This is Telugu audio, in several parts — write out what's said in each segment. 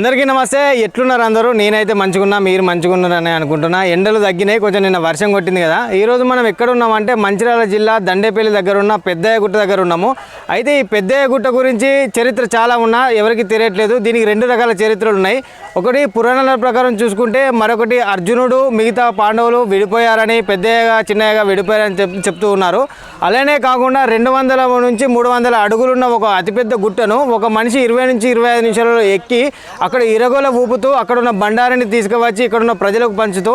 అందరికీ నమస్తే. ఎట్లున్నారు అందరూ? నేనైతే మంచిగున్నా మీరు మంచిగున్నారని అనుకుంటున్నా. ఎండలు తగ్గినాయి. కొంచెం నిన్న వర్షం కొట్టింది కదా. ఈరోజు మనం ఎక్కడ ఉన్నామంటే మంచిర్యాల జిల్లా దండేపల్లి దగ్గర ఉన్న పెద్దయ్య గుట్ట దగ్గర ఉన్నాము. అయితే ఈ పెద్దయ్య గుట్ట గురించి చరిత్ర చాలా ఉన్నా ఎవరికి తెలియట్లేదు. దీనికి రెండు రకాల చరిత్రలు ఉన్నాయి. ఒకటి పురాణాల ప్రకారం చూసుకుంటే మరొకటి అర్జునుడు మిగతా పాండవులు విడిపోయారని పెద్దయ్యగా చిన్నయ్యగా విడిపోయారని చెప్ చెప్తూ ఉన్నారు. అలానే కాకుండా రెండు వందల నుంచి మూడు వందల అడుగులున్న ఒక అతిపెద్ద గుట్టను ఒక మనిషి ఇరవై నుంచి ఇరవై ఐదు నిమిషాలలో ఎక్కి అక్కడ ఇరగోల ఊపుతూ అక్కడ ఉన్న బండారాన్ని తీసుకువచ్చి ఇక్కడ ఉన్న ప్రజలకు పంచుతూ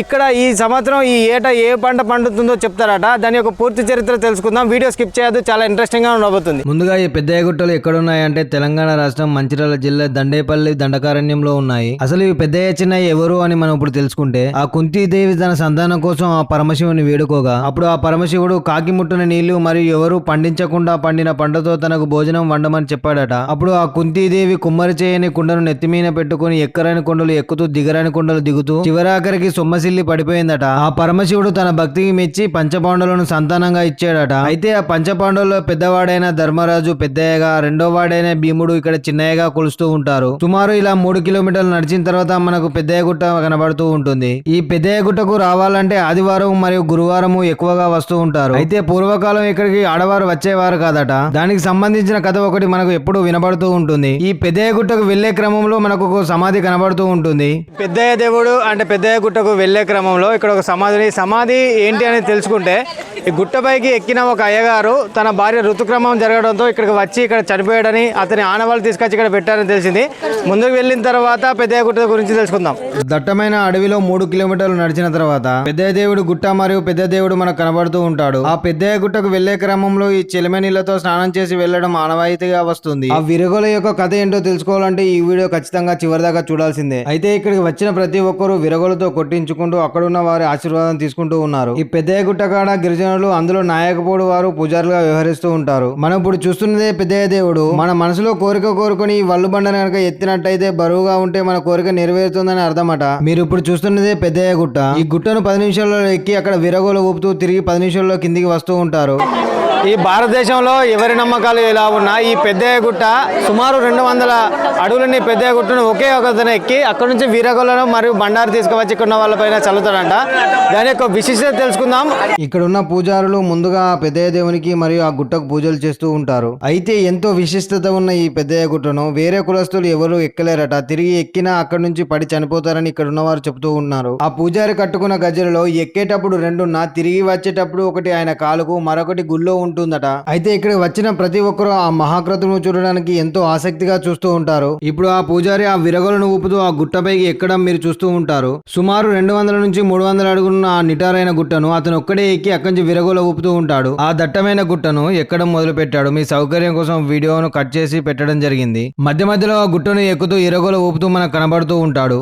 ఇక్కడ ఈ సంవత్సరం ఈ ఏట ఏ పంట పండుతుందో చెప్తారట. దాని యొక్క పూర్తి చరిత్ర తెలుసుకుందాం. వీడియో స్కిప్ చేయదు చాలా ఇంట్రెస్టింగ్గా ఉండబోతుంది. ముందుగా ఈ పెద్దయ్య గుట్టలు ఎక్కడున్నాయంటే తెలంగాణ రాష్ట్రం మంచిర్యాల జిల్లా దండేపల్లి దండకారణ్యంలో ఉన్నాయి. అసలు ఈ పెద్ద చిన్న ఎవరు అని మనం ఇప్పుడు తెలుసుకుంటే ఆ కుంతీదేవి తన సంతానం కోసం ఆ పరమశివుని వేడుకోగా అప్పుడు ఆ పరమశివుడు కాకి ముట్టిన నీళ్ళు మరియు ఎవరు పండించకుండా పండిన పంటతో తనకు భోజనం వండమని చెప్పాడట. అప్పుడు ఆ కుంతీదేవి కుమ్మరి చేయని కుండను నెత్తిమీన పెట్టుకుని ఎక్కరాని కొండలు ఎక్కుతూ దిగరాని కొండలు దిగుతూ చివరాఖరికి సొమ్మసిల్లి పడిపోయిందట. ఆ పరమశివుడు తన భక్తికి మెచ్చి పంచపాండవులను సంతానంగా ఇచ్చాడట. అయితే ఆ పంచపాండవుల్లో పెద్దవాడైన ధర్మరాజు పెద్దయ్యగా రెండో వాడైన భీముడు ఇక్కడ చిన్నయ్యగా కొలుస్తూ ఉంటారు. సుమారు ఇలా మూడు కిలోమీటర్లు నడిచిన తర్వాత మనకు పెద్దయ్య గుట్ట కనబడుతూ ఉంటుంది. ఈ పెద్దయ్య గుట్టకు రావాలంటే ఆదివారం మరియు గురువారము ఎక్కువగా వస్తూ ఉంటారు. అయితే పూర్వకాలం ఇక్కడికి ఆడవారు వచ్చేవారు కాదట. దానికి సంబంధించిన కథ ఒకటి మనకు ఎప్పుడు వినబడుతూ ఉంటుంది. ఈ పెద్దయ్య గుట్టకు వెళ్ళే క్రమంలో మనకు ఒక సమాధి కనబడుతూ ఉంటుంది. పెద్దయ్య దేవుడు అంటే పెద్దయ్య గుట్టకు వెళ్ళే క్రమంలో ఇక్కడ ఒక సమాధి. సమాధి ఏంటి అనేది తెలుసుకుంటే ఈ గుట్టపైకి ఎక్కిన ఒక అయ్యగారు తన భార్య ఋతుక్రమం జరగడంతో ఇక్కడికి వచ్చి ఇక్కడ చనిపోయాడని అతని ఆనవాళ్ళు తీసుకొచ్చి ఇక్కడ పెట్టారని తెలిసింది. ముందుకు వెళ్ళిన తర్వాత పెద్దయ్య గుట్ట గురించి తెలుసుకుందాం. దట్టమైన అడవిలో మూడు కిలోమీటర్లు నడిచిన తర్వాత పెద్దయ్య దేవుడు గుట్ట మరియు పెద్ద దేవుడు మనకు కనబడుతూ ఉంటాడు. ఆ పెద్దయ్య గుట్టకు వెళ్ళే క్రమంలో ఈ చెలిమ నీళ్ళతో స్నానం చేసి వెళ్ళడం ఆనవాయితీగా వస్తుంది. ఆ విరుగుల యొక్క కథ ఏంటో తెలుసుకోవాలంటే ఈ వీడియో ఖచ్చితంగా చివరిదాకా చూడాల్సిందే. అయితే ఇక్కడికి వచ్చిన ప్రతి ఒక్కరూ విరగలతో కొట్టించుకుంటూ అక్కడున్న వారి ఆశీర్వాదం తీసుకుంటూ ఉన్నారు. ఈ పెద్దయ్య గుట్ట కాడ గిరిజనులు అందులో నాయకపోడు వారు పూజారులుగా వ్యవహరిస్తూ ఉంటారు. మనం ఇప్పుడు చూస్తున్నదే పెద్దయ్య దేవుడు. మన మనసులో కోరిక కోరుకొని ఈ వల్లు బండను కనుక ఎత్తినట్టయితే బరువుగా ఉంటే మన కోరిక నెరవేరుతుందని అర్థమట. మీరు ఇప్పుడు చూస్తున్నదే పెద్దయ్య గుట్ట. ఈ గుట్టను పది నిమిషాల్లో ఎక్కి అక్కడ విరగోలు ఊపుతూ తిరిగి పది నిమిషాల్లో కిందికి వస్తూ చేస్తూ ఉంటారు. ఈ భారతదేశంలో ఎవరి నమ్మకాలు ఎలా ఉన్నా ఈ పెద్దయ్య గుట్ట సుమారు రెండు వందల అడుగులని పెద్దయ్య గుట్టను ఒకే ఒకతను ఎక్కి అక్కడ నుంచి వీరగొలను మరియు బండారు తీసుకువచ్చి ఇక్కడ ఉన్న వాళ్ళపైన చల్లుతాడంట. దాని యొక్క విశిష్టత తెలుసుకుందాం. ఇక్కడ ఉన్న పూజారులు ముందుగా ఆ పెద్దయ్య దేవునికి మరియు ఆ గుట్టకు పూజలు చేస్తూ ఉంటారు. అయితే ఎంతో విశిష్టత ఉన్న ఈ పెద్దయ్య గుట్టను వేరే కులస్తులు ఎవరు ఎక్కలేరట. తిరిగి ఎక్కినా అక్కడ నుంచి పడి చనిపోతారని ఇక్కడ ఉన్నవారు చెబుతూ ఉన్నారు. ఆ పూజారి కట్టుకున్న గజ్జలలో ఎక్కేటప్పుడు రెండున్న తిరిగి వచ్చేటప్పుడు ఒకటి ఆయన కాలుకు మరొకటి గుళ్ళో ఉంటుందట. అయితే ఇక్కడ వచ్చిన ప్రతి ఒక్కరూ ఆ మహాక్రతును చూడడానికి ఎంతో ఆసక్తిగా చూస్తూ ఉంటారు. ఇప్పుడు ఆ పూజారి ఆ విరగలను ఊపుతూ ఆ గుట్టపైకి ఎక్కడం మీరు చూస్తూ ఉంటారు. సుమారు రెండు వందల నుంచి మూడు వందల అడుగున్న ఆ నిటారైన గుట్టను అతను ఒక్కడే ఎక్కి అక్కడి నుంచి విరగోల ఊపుతూ ఉంటాడు. ఆ దట్టమైన గుట్టను ఎక్కడం మొదలు పెట్టాడు మీ సౌకర్యం కోసం వీడియోను కట్ చేసి పెట్టడం జరిగింది. మధ్య మధ్యలో ఆ గుట్టను ఎక్కుతూ ఇరగోల ఊపుతూ మనకు కనబడుతూ ఉంటాడు.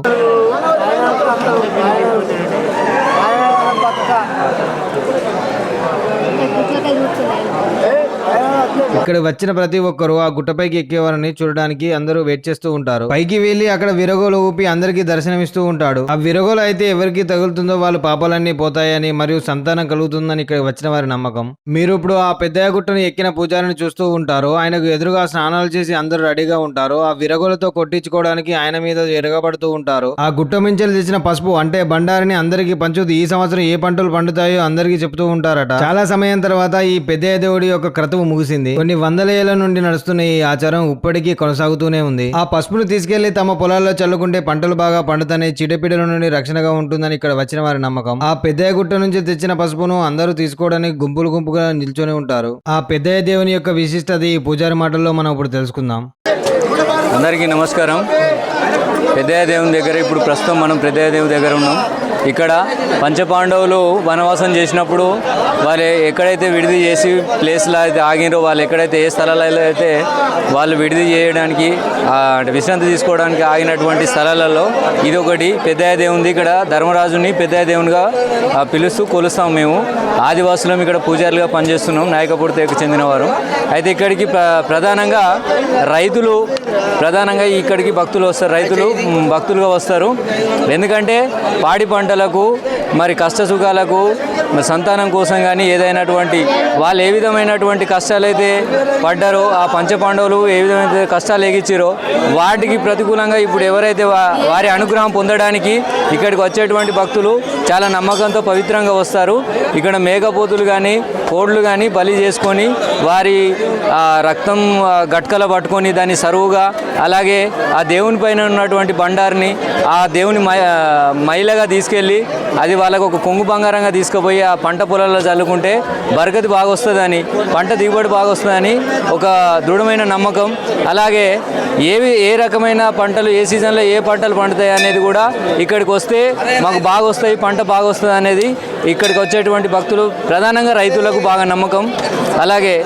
ఇక్కడ వచ్చిన ప్రతి ఒక్కరు ఆ గుట్టపైకి ఎక్కేవారని చూడడానికి అందరూ వెయిట్ చేస్తూ ఉంటారు. పైకి వెళ్ళి అక్కడ విరగోలు ఊపి అందరికీ దర్శనమిస్తూ ఉంటాడు. ఆ విరగోలు అయితే ఎవరికి తగులుతుందో వాళ్ళు పాపాలన్నీ పోతాయని మరియు సంతానం కలుగుతుందని ఇక్కడ వచ్చిన వారి నమ్మకం. మీరు ఇప్పుడు ఆ పెద్దయ్య గుట్టను ఎక్కిన పూజారిని చూస్తూ ఉంటారు. ఆయనకు ఎదురుగా స్నానాలు చేసి అందరూ రెడీగా ఉంటారు. ఆ విరగోలతో కొట్టించుకోవడానికి ఆయన మీద ఎరగబడుతూ ఉంటారు. ఆ గుట్ట మించెలు తెచ్చిన పసుపు అంటే బండారిని అందరికీ పంచుతూ ఈ సంవత్సరం ఏ పంటలు పండుతాయో అందరికీ చెప్తూ ఉంటారట. చాలా సమయం తర్వాత ఈ పెద్దయ్య దేవుడి యొక్క క్రతువు ముగిసింది. కొన్ని వందల ఏళ్ళ నుండి నడుస్తున్న ఈ ఆచారం ఇప్పటికీ కొనసాగుతూనే ఉంది. ఆ పసుపును తీసుకెళ్ళి తమ పొలాల్లో చల్లుకుంటే పంటలు బాగా పండుతాయి చీడపీడల నుండి రక్షణగా ఉంటుందని ఇక్కడ వచ్చిన వారి నమ్మకం. ఆ పెద్దయ్య గుట్ట నుంచి తెచ్చిన పసుపును అందరూ తీసుకోవడానికి గుంపులు గుంపుగా నిల్చొని ఉంటారు. ఆ పెద్దయ్య దేవుని యొక్క విశిష్టత ఈ పూజారి మాటల్లో మనం ఇప్పుడు తెలుసుకుందాం. అందరికీ నమస్కారం. పెద్దయ్య దేవుని దగ్గర ఇప్పుడు ప్రస్తుతం మనం పెద్దయ్య దేవుని దగ్గర ఉన్నాం. ఇక్కడ పంచపాండవులు వనవాసం చేసినప్పుడు వాళ్ళు ఎక్కడైతే విడిది చేసి ప్లేస్లో అయితే ఆగినరో వాళ్ళు ఎక్కడైతే ఏ స్థలాలలో అయితే వాళ్ళు విడిది చేయడానికి అంటే విశ్రాంతి తీసుకోవడానికి ఆగినటువంటి స్థలాలలో ఇది ఒకటి పెద్దయ్య దేవుంది ఇక్కడ ధర్మరాజుని పెద్దయ్య దేవునిగా పిలుస్తూ కొలుస్తాం మేము. ఆదివాసులం ఇక్కడ పూజారులుగా పనిచేస్తున్నాం నాయకపూర్తికి చెందినవారు. అయితే ఇక్కడికి ప్ర- ప్రధానంగా రైతులు ప్రధానంగా ఇక్కడికి భక్తులు వస్తారు రైతులు భక్తులుగా వస్తారు. ఎందుకంటే పాడి పంటలకు మరి కష్ట సుఖాలకు మరి సంతానం కోసం కానీ ఏదైనటువంటి వాళ్ళు ఏ విధమైనటువంటి కష్టాలైతే పడ్డారో ఆ పంచపాండవులు ఏ విధమైన కష్టాలు ఎగిచ్చిరో వాటికి ప్రతికూలంగా ఇప్పుడు ఎవరైతే వారి అనుగ్రహం పొందడానికి ఇక్కడికి వచ్చేటువంటి భక్తులు చాలా నమ్మకంతో పవిత్రంగా వస్తారు. ఇక్కడ మేకపోతులు కానీ కోడ్లు కానీ బలి చేసుకొని వారి రక్తం గట్కల పట్టుకొని దాన్ని సరువుగా అలాగే ఆ దేవుని పైన ఉన్నటువంటి బండారిని ఆ దేవుని మై మైలగా తీసుకెళ్ళి అది వాళ్ళకు ఒక కొంగు బంగారంగా తీసుకుపోయి ఆ పంట పొలాల్లో చల్లుకుంటే బరకతి బాగా వస్తుందని పంట దిగుబడి బాగా వస్తుందని ఒక దృఢమైన నమ్మకం. అలాగే ఏవి ఏ రకమైన పంటలు ఏ సీజన్లో ఏ పంటలు పండుతాయి అనేది కూడా ఇక్కడికి వస్తే మాకు బాగా వస్తాయి పంట బాగా వస్తుంది అనేది ఇక్కడికి వచ్చేటువంటి భక్తులు ప్రధానంగా రైతులకు బాగా నమ్మకం. అలాగే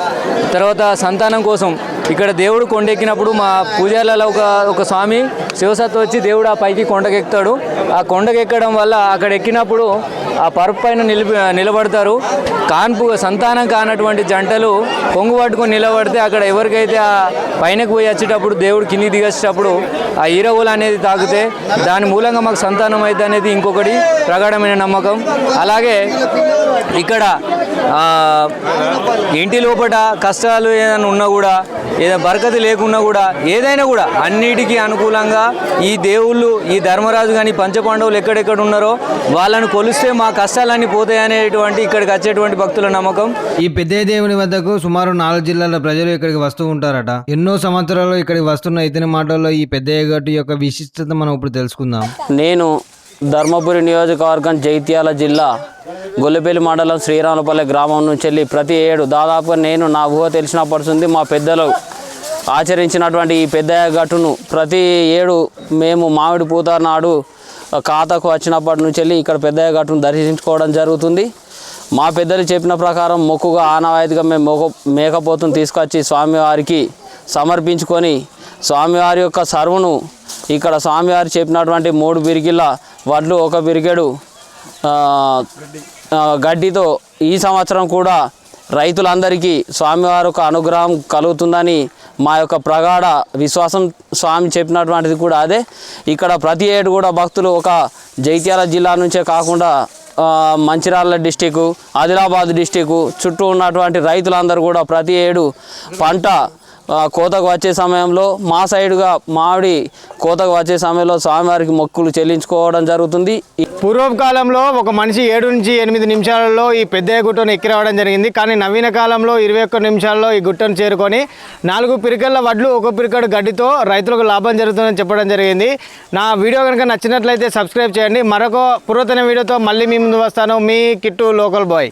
తర్వాత సంతానం కోసం ఇక్కడ దేవుడు కొండెక్కినప్పుడు మా పూజాలలో ఒక ఒక స్వామి శివసత్తు వచ్చి దేవుడు ఆ పైకి కొండకెక్కుతాడు. ఆ కొండకెక్కడం వల్ల అక్కడ ఎక్కినప్పుడు ఆ పరుపు పైన నిలిపి నిలబడతారు. కాన్పు సంతానం కానటువంటి జంటలు కొంగు పట్టుకొని నిలబడితే అక్కడ ఎవరికైతే ఆ పైనకు పోయి వచ్చేటప్పుడు దేవుడు కింది దిగేసేటప్పుడు ఆ ఈరవులు అనేది తాగితే దాని మూలంగా మాకు సంతానం అయితే అనేది ఇంకొకటి ప్రగాఢమైన నమ్మకం. అలాగే ఇక్కడ ఇంటి లోపల కష్టాలు ఏదైనా ఉన్నా కూడా ఏదైనా బరకతి లేకున్నా కూడా ఏదైనా కూడా అన్నిటికీ అనుకూలంగా ఈ దేవుళ్ళు ఈ ధర్మరాజు కానీ పంచపాండవులు ఎక్కడెక్కడ ఉన్నారో వాళ్ళని కొలిస్తే మా కష్టాలన్నీ పోతాయి అనేటువంటి ఇక్కడికి వచ్చేటువంటి భక్తుల నమ్మకం. ఈ పెద్ద దేవుని వద్దకు సుమారు నాలుగు జిల్లాల ప్రజలు ఇక్కడికి వస్తూ ఉంటారట. ఎన్నో సంవత్సరాలు ఇక్కడికి వస్తున్న ఇతని మాటల్లో ఈ పెద్ద గట్టు యొక్క విశిష్టత మనం ఇప్పుడు తెలుసుకుందాం. నేను ధర్మపురి నియోజకవర్గం జైత్యాల జిల్లా గొల్లపల్లి మండలం శ్రీరామపల్లి గ్రామం నుంచి వెళ్ళి ప్రతి ఏడు దాదాపుగా నేను నా ఊహ తెలిసినప్పటి నుండి మా పెద్దలు ఆచరించినటువంటి ఈ పెద్ద గట్టును ప్రతి ఏడు మేము మామిడి పూత నాడు ఖాతాకు వచ్చినప్పటి నుంచి వెళ్ళి ఇక్కడ పెద్దయ్య గట్టును దర్శించుకోవడం జరుగుతుంది. మా పెద్దలు చెప్పిన ప్రకారం మొక్కుగా ఆనవాయితీగా మేము మొక మేకపోతును తీసుకొచ్చి స్వామివారికి సమర్పించుకొని స్వామివారి యొక్క సర్వును ఇక్కడ స్వామివారు చెప్పినటువంటి మూడు బిరిగిళ్ళ వడ్లు ఒక బిరిగెడు గడ్డితో ఈ సంవత్సరం కూడా రైతులందరికీ స్వామివారి యొక్క అనుగ్రహం కలుగుతుందని మా యొక్క ప్రగాఢ విశ్వాసం స్వామి చెప్పినటువంటిది కూడా అదే. ఇక్కడ ప్రతి ఏడు కూడా భక్తులు ఒక జైత్యాల జిల్లా నుంచే కాకుండా మంచిర్యాల డిస్టిక్ ఆదిలాబాద్ డిస్టిక్ చుట్టూ ఉన్నటువంటి రైతులందరూ కూడా ప్రతి ఏడు పంట కోతకు వచ్చే సమయంలో మా సైడ్గా మామిడి కోతకు వచ్చే సమయంలో స్వామివారికి మొక్కులు చెల్లించుకోవడం జరుగుతుంది. ఈ పూర్వకాలంలో ఒక మనిషి ఏడు నుంచి ఎనిమిది నిమిషాలలో ఈ పెద్ద గుట్టను ఎక్కి రావడం జరిగింది. కానీ నవీన కాలంలో ఇరవై ఒక్క నిమిషాల్లో ఈ గుట్టను చేరుకొని నాలుగు పిరికళ్ళ వడ్లు ఒక పిరికడు గడ్డితో రైతులకు లాభం జరుగుతుందని చెప్పడం జరిగింది. నా వీడియో కనుక నచ్చినట్లయితే సబ్స్క్రైబ్ చేయండి. మరొక పురాతన వీడియోతో మళ్ళీ మీ ముందు వస్తాను. మీ కిట్టు లోకల్ బాయ్.